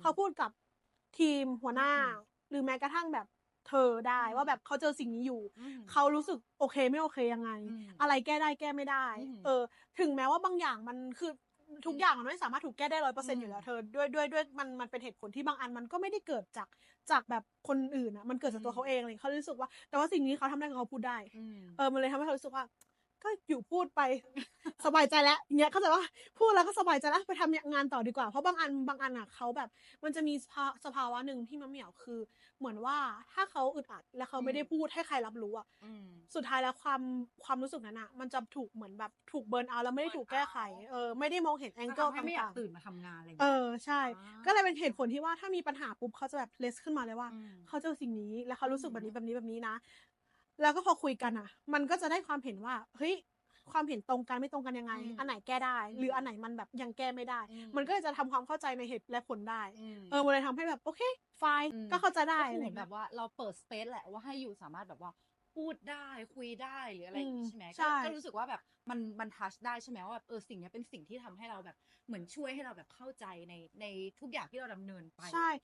เขาพูดกับทีมหัวหน้าอืมหรือแม้กระทั่งแบบเธอได้อืมว่าแบบเขาเจอสิ่งนี้อยู่อืมเขารู้สึกโอเคไม่โอเคยังไงอืมอะไรแก้ได้แก้ไม่ได้อืมเออ ถึงแม้ว่าบางอย่างมันคือทุกอย่างมันไม่สามารถถูกแก้ได้ร้อยเปอร์เซ็นอืต์มอยู่แล้วเธอด้วยด้วยด้วยมันมันเป็นเหตุผลที่บางอันมันก็ไม่ได้เกิดจากจากแบบคนอื่นอะมันเกิดจากตัวเขาเองเลยเขารู้สึกว่า แต่ว่าสิ่งนี้เขาทำได้เขาพูดได้อืมเออมันเลยทำให้เขารู้สึกว่า ก็อยู่พูดไป สบายใจแล้วอย่างเงี้ยเข้าใจว่าพูดแล้วก็สบายใจแล้วไปทำงานต่อดีกว่า เพราะบางอันบางอันอะเขาแบบ มันจะมีสภาสภาวะหนึ่งที่มะเหมี่ยวคือ เหมือนว่าถ้าเขาอึดอัด แล้วเขาไม่ได้พูดให้ใครรับรู้อะอืมสุดท้ายแล้วความความรู้สึกนั้นอะ มันจะถูกเหมือนแบบถูกเบิร์นเอาท์แล้วไม่ได้ถูกแก้ไขเออไม่ได้มองเห็นแองเกิลทำให้ไม่อยากต่างตื่นมาทำงานอะไรอย่างๆเอเงี้ยอใช่อ่าก็เลยเป็นเหตุผลที่ว่าถ้ามีปัญหาปุ๊บเขาจะแบบเลสขึ้นมาเลยว่าอืมเขาเจอสิ่งนี้แล้วเขารู้สึกอืมแบบนี้แบบนี้แบบนี้นะ แล้วก็พอคุยกันอะ มันก็จะได้ความเห็นว่าเฮ้ยความเห็นตรงกันไม่ตรงกันยังไง อืมอันไหนแก้ได้อืมหรืออันไหนมันแบบยังแก้ไม่ได้ อืม มันก็เลยจะทำความเข้าใจในเหตุและผลได้อืมเออมันเลยทำให้แบบโอเคไฟอืม ก็เข้าใจได้ก็คือเหมือนอะไรแบบว่าเราเปิดสเปซแหละว่าให้อยู่สามารถแบบว่าพูดได้คุยได้หรืออะไรอย่างงี้อืมใช่ไหมใช่ก็ก็รู้สึกว่าแบบมันมันทัชได้ใช่ไหมว่าแบบเออสิ่งเนี้ยเป็นสิ่งที่ทำให้เราแบบเหมือนช่วยให้เราแบบเข้าใจในในทุกอย่างที่เราดำเนินไป ใช่